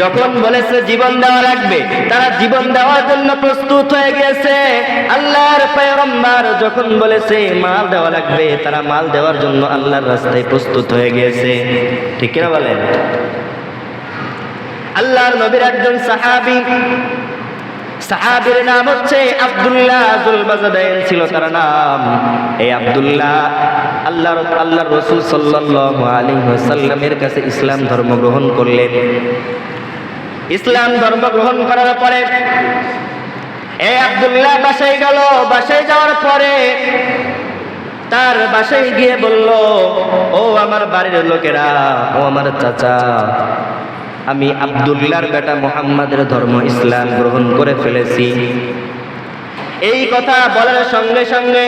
যখন বলেছে জীবন দেওয়া লাগবে, তারা জীবন দেওয়ার জন্য প্রস্তুত হয়ে গেছে। আল্লাহর পয়গম্বর যখন বলেছে মাল দেওয়া লাগবে, তারা মাল দেওয়ার জন্য আল্লাহর রাস্তায় প্রস্তুত হয়ে গেছে। ঠিক কিনা বলেন? আল্লাহর নবীর একজন সাহাবী, সাহাবীর নাম হচ্ছে আব্দুল্লাহ জুলবাজাদাইন ছিল তার নাম। এই আব্দুল্লাহ আল্লাহর আল্লাহর রাসূল সাল্লাল্লাহু আলাইহি ওয়াসাল্লামের কাছে ইসলাম ধর্ম গ্রহণ করলেন। ইসলাম ধর্ম গ্রহণ করার পরে এই আব্দুল্লাহ বাসায় গেল। বাসায় যাওয়ার পরে তার বাসায় গিয়ে বলল, ও আমার বাড়ির লোকেরা, ও আমার চাচা, আমি আব্দুল্লাহর বেটা মোহাম্মদের ধর্ম ইসলাম গ্রহণ করে ফেলেছি। এই কথা বলার সঙ্গে সঙ্গে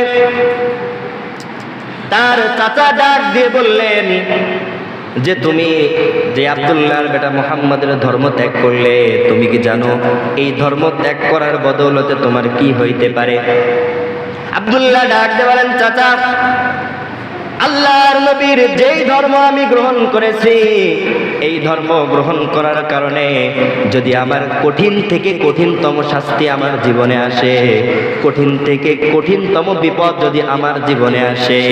তার চাচা ডাক দিয়ে বললেন যে তুমি যে আবদুল্লাহর বেটা মোহাম্মদের ধর্ম ত্যাগ করলে, তুমি কি জানো এই ধর্ম ত্যাগ করার বদৌলতে তোমার কি হইতে পারে? আবদুল্লাহ ডাক দেবেন চাচা আল্লাহর নবীর যেই ধর্ম আমি গ্রহণ করেছি, এই ধর্ম গ্রহণ করার কারণে যদি আমার কঠিন থেকে কঠিনতম শাস্তি আমার জীবনে আসে, কঠিন থেকে কঠিনতম বিপদ যদি আমার জীবনে আসে,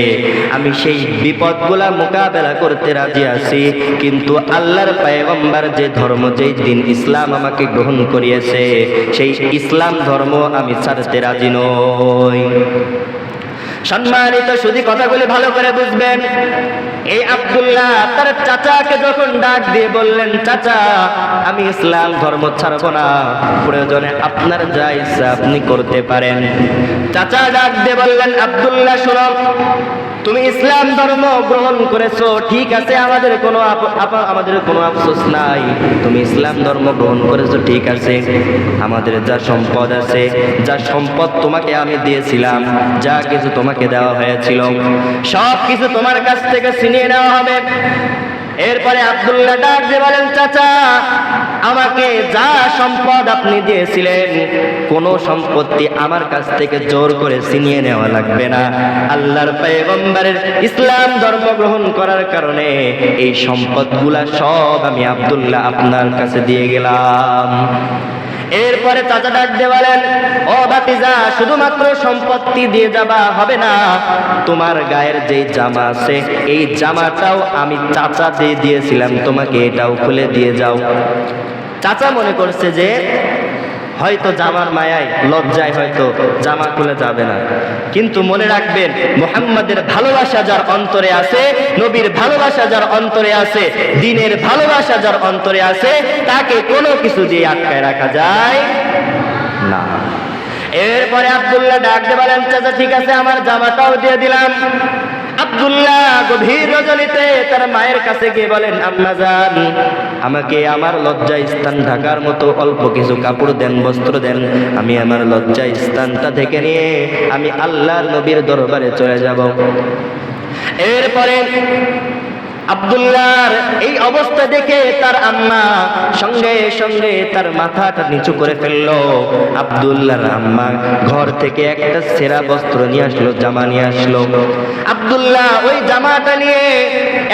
আমি সেই বিপদগুলা মোকাবেলা করতে রাজি আছি, কিন্তু আল্লাহর পায়গম্বার যে ধর্ম যেই দিন ইসলাম আমাকে গ্রহণ করিয়েছে, সেই ইসলাম ধর্ম আমি ছাড়তে রাজি নই। সম্মানিত শুধু কথাগুলি ভালো করে বুঝবেন। এই আব্দুল্লাহ তার চাচাকে যখন ডাক দিয়ে বললেন, চাচা, আমি ইসলাম ধর্ম ছাড়বো না। প্রয়োজনে আপনার যা ইচ্ছা আপনি করতে পারেন। চাচা ডাক দিয়ে বললেন, আব্দুল্লাহ, শোনো, তুমি ইসলাম ধর্ম গ্রহণ করেছ, ঠিক আছে, আমাদের কোনো আমাদের কোনো আফসোস নাই। তুমি ইসলাম ধর্ম গ্রহণ করেছ, ঠিক আছে, আমাদের যা সম্পদ আছে, যা সম্পদ তোমাকে আমি দিয়েছিলাম, যা কিছু তোমাকে দেওয়া হয়েছিল সব কিছু তোমার কাছ থেকে ছিনিয়ে নেওয়া হবে। এরপরে আব্দুল্লাহ ডাক দিয়ে বলেন, চাচা, আমাকে যা সম্পদ আপনি দিয়েছিলেন, কোন সম্পত্তি আমার কাছ থেকে জোর করে ছিনিয়ে নেওয়া লাগবে না। আল্লাহর পয়গম্বরের ইসলাম ধর্ম গ্রহণ করার কারণে এই সম্পদগুলা সব আমি আব্দুল্লাহ আপনার কাছে দিয়ে গেলাম। এরপরে চাচা ডাক দিয়ে বলেন, ও বাতিজা শুধুমাত্র সম্পত্তি দিয়ে যাবা হবে না। তোমার গায়ের যে জামা আছে, এই জামাটাও আমি চাচা দিয়ে দিয়েছিলাম। তোমাকে এটাও খুলে দিয়ে যাও। চাচা মনে করছে যে হয়তো জামার মায়ায় লজ্জায় হয়তো জামা খুলে যাবে না। কিন্তু মনে রাখবেন, মোহাম্মদের ভালোবাসা যার অন্তরে আছে, নবীর ভালোবাসা যার অন্তরে আছে, দিনের ভালোবাসা যার অন্তরে আছে, তাকে কোনো কিছু দিয়ে আটকায় রাখা যায় না। এরপরে আবদুল্লাহ ডাক দিয়ে বলেন, চাচা, ঠিক আছে, আমার জামাটাও দিয়ে দিলাম। আব্দুল্লাহ গভীর রজনীতে তার মায়ের কাছে গিয়ে বলেন, আম্মা যান আমাকে আমার লজ্জা স্থান ঢাকার মতো অল্প কিছু কাপড় দেন, বস্ত্র দেন। আমি আমার লজ্জা স্থানটা থেকে নিয়ে আমি আল্লাহর নবীর দরবারে চলে যাব। এরপরে আব্দুল্লাহর এই অবস্থা দেখে তার আম্মা সঙ্গে সঙ্গে তার মাথাটা নিচু করে ফেলল। আব্দুল্লাহর আম্মা ঘর থেকে একটা সেরা বস্ত্র নিয়ে আসলো, জামা নিয়ে আসলো। আব্দুল্লাহ ওই জামাটা নিয়ে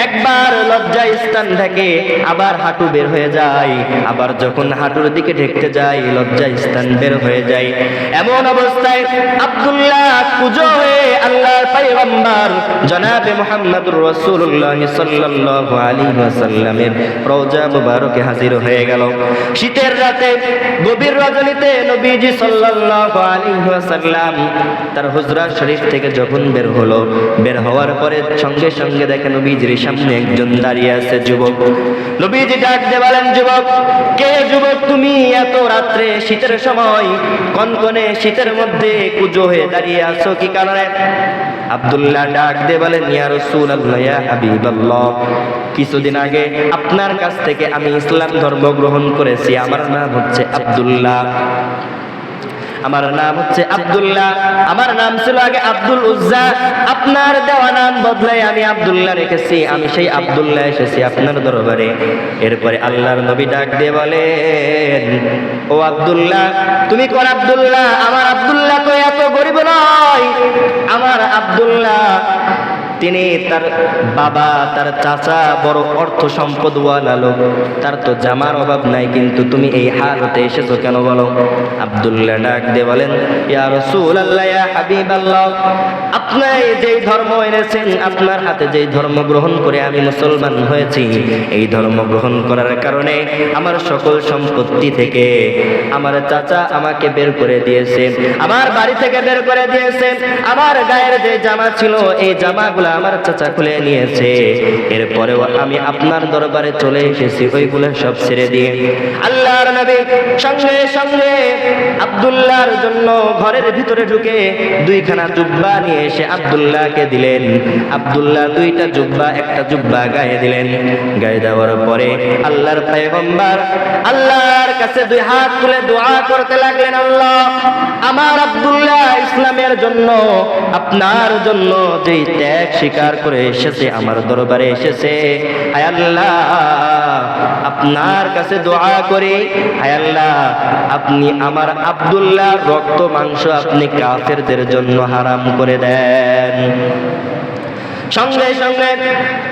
একবার লজ্জা স্থান থেকে আবার হাঁটু বের হয়ে যায়। আবার যখন হাঁটুর দিকে ঢেকতে যায়, লজ্জা স্থান বের হয়ে যায়। এমন অবস্থায় আব্দুল্লাহ হয়ে শীতের সঙ্গে সঙ্গে দেখে নবীজির সামনে একজন দাঁড়িয়ে আছে যুবক। নবীজি ডাক বলেন, যুবক, কে যুবক তুমি এত রাত্রে শীতের সময় কনকনে শীতের মধ্যে কুজো হয়ে দাঁড়িয়ে আছো? কি কারণে? আব্দুল্লাহ ডাক দিয়ে বলেন ইয়া রাসূলুল্লাহ কিছুদিন আগে আপনার কাছ থেকে আমি ইসলাম ধর্ম গ্রহণ করেছি। আমার নাম হচ্ছে আব্দুল্লাহ। আমার নাম হচ্ছে আব্দুল্লাহ। আমার নাম ছিল আগে আব্দুল উজ্জা। আপনার দেওয়া নাম বদলাই আমি আব্দুল্লাহ রেখেছি। আমি সেই আবদুল্লাহ এসেছি আপনার দরবারে। এরপরে আল্লাহর নবী ডাক দিয়ে বলেন ও আব্দুল্লাহ, তুমি কোন আব্দুল্লাহ? আমার আব্দুল্লাহ তো এত গরিব আমার আব্দুল্লাহ তিনি তার বাবা, তার চাচা বড় অর্থ সম্পদওয়ালা লোক। তার তো জামার অভাব নাই, কিন্তু তুমি এই হালতে এসেছ কেন বলো? আব্দুল্লাহ ডাক দিয়ে বলেন, ইয়া রাসূলুল্লাহ, ইয়া হাবিবাল্লাহ আপনি যেই ধর্ম এনেছেন, আপনার হাতে যেই ধর্ম গ্রহণ করে আমি মুসলমান হয়েছি, এই ধর্ম গ্রহণ করার কারণে আমার সকল সম্পত্তি থেকে আমার চাচা আমাকে বের করে দিয়েছে আমার বাড়ি থেকে বের করে দিয়েছে আমার গায়ের যে জামা ছিল, এই জামাগুলো আমার চাচা খুলে নিয়েছে। এরপরেও আমি আপনার দরবারে চলে এসেছি, ওইগুলো সব ছেড়ে দিয়ে। আল্লাহর নবী সঙ্গে সঙ্গে আব্দুল্লাহর জন্য ঘরের ভিতরে ঢুকে দুইখানা জুব্বা নিয়ে এসে আব্দুল্লাহকে দিলেন। আব্দুল্লাহ দুইটা জুব্বা, একটা জুব্বা গায়ে দিলেন। গায়ে দেওয়ার পরে আল্লাহর পয়গম্বর আল্লাহর কাছে দুই হাত তুলে দোয়া করতে লাগলেন, আল্লাহ, আমার আব্দুল্লাহ ইসলামের জন্য, আপনার জন্য যেই ত্যাগ স্বীকার করে এসেছে, আমার দরবারে এসেছে। আয় আল্লাহ, আপনার কাছে দোয়া করি। আয় আল্লাহ, আপনি আমার আব্দুল্লাহ, রক্ত, মাংস আপনি কাফেরদের জন্য হারাম করে দেন। সঙ্গে সঙ্গে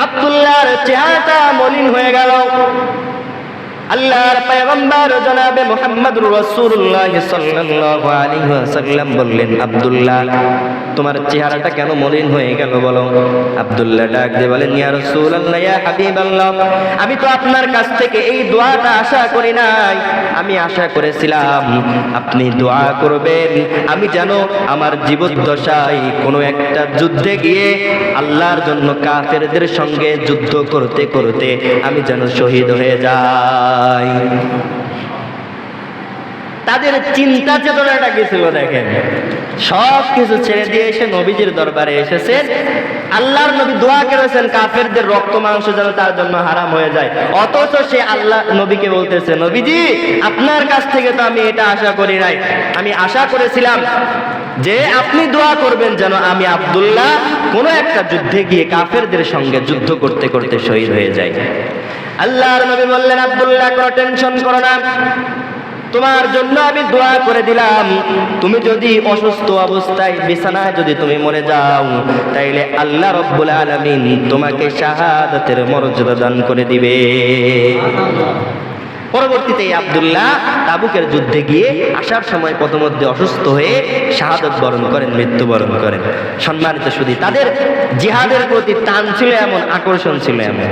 আবদুল্লাহর চেহারাটা মলিন হয়ে গেল। আল্লাহর পয়গম্বর জনাবে মুহাম্মদুর রাসূলুল্লাহ সাল্লাল্লাহু আলাইহি ওয়াসাল্লাম বললেন, আব্দুল্লাহ, তোমার চেহারাটা কেন মলিন হয়ে গেল বলো? আব্দুল্লাহ ডাক দিয়ে বলেন, ইয়া রাসূলুল্লাহ, ইয়া হাবিবাল্লাহ, আমি তো আপনার কাছ থেকে এই দোয়াটা আশা করি নাই। আমি আশা করেছিলাম আপনি দোয়া করবেন। আমি যেন আমার জীবদ্দশায় কোনো একটা যুদ্ধে গিয়ে আল্লাহর জন্য কাফেরদের সঙ্গে যুদ্ধ করতে করতে আমি যেন শহীদ হয়ে যাই। তাদের চিন্তা চেতনাটা কি ছিল দেখেন? সব কিছু ছেড়ে দিয়ে এসে নবীজির দরবারে এসেছেন আল্লাহর নবী দোয়া করেছেন, কাফেরদের রক্ত, মাংস যেন তার জন্য হারাম হয়ে যায়। অথচ সে আল্লাহ নবীকে বলতেছে, নবীজি, আপনার কাছ থেকে তো আমি এটা আশা করি নাই। আমি আশা করেছিলাম যে আপনি দোয়া করবেন যেন আমি আব্দুল্লাহ কোনো একটা যুদ্ধে গিয়ে কাফেরদের সঙ্গে যুদ্ধ করতে করতে শহীদ হয়ে যাই। আল্লাহর নবী বললেন, আব্দুল্লাহ, কোনো টেনশন করো না। তোমার জন্য আমি দোয়া করে দিলাম। তুমি যদি অসুস্থ অবস্থায় বিছানায় যদি তুমি মরে যাও, তাইলে আল্লাহ রব্বুল আলামিন তোমাকে শাহাদাতের মর্যাদা দান করে দিবে। পরবর্তীতে আব্দুল্লাহ তাবুকের যুদ্ধে গিয়ে আসার সময় পথমধ্যে অসুস্থ হয়ে শাহাদত বরণ করেন, মৃত্যুবরণ করেন। সম্মানিত শুধু তাদের জিহাদের প্রতি টান ছিল এমন, আকর্ষণ ছিল এমন।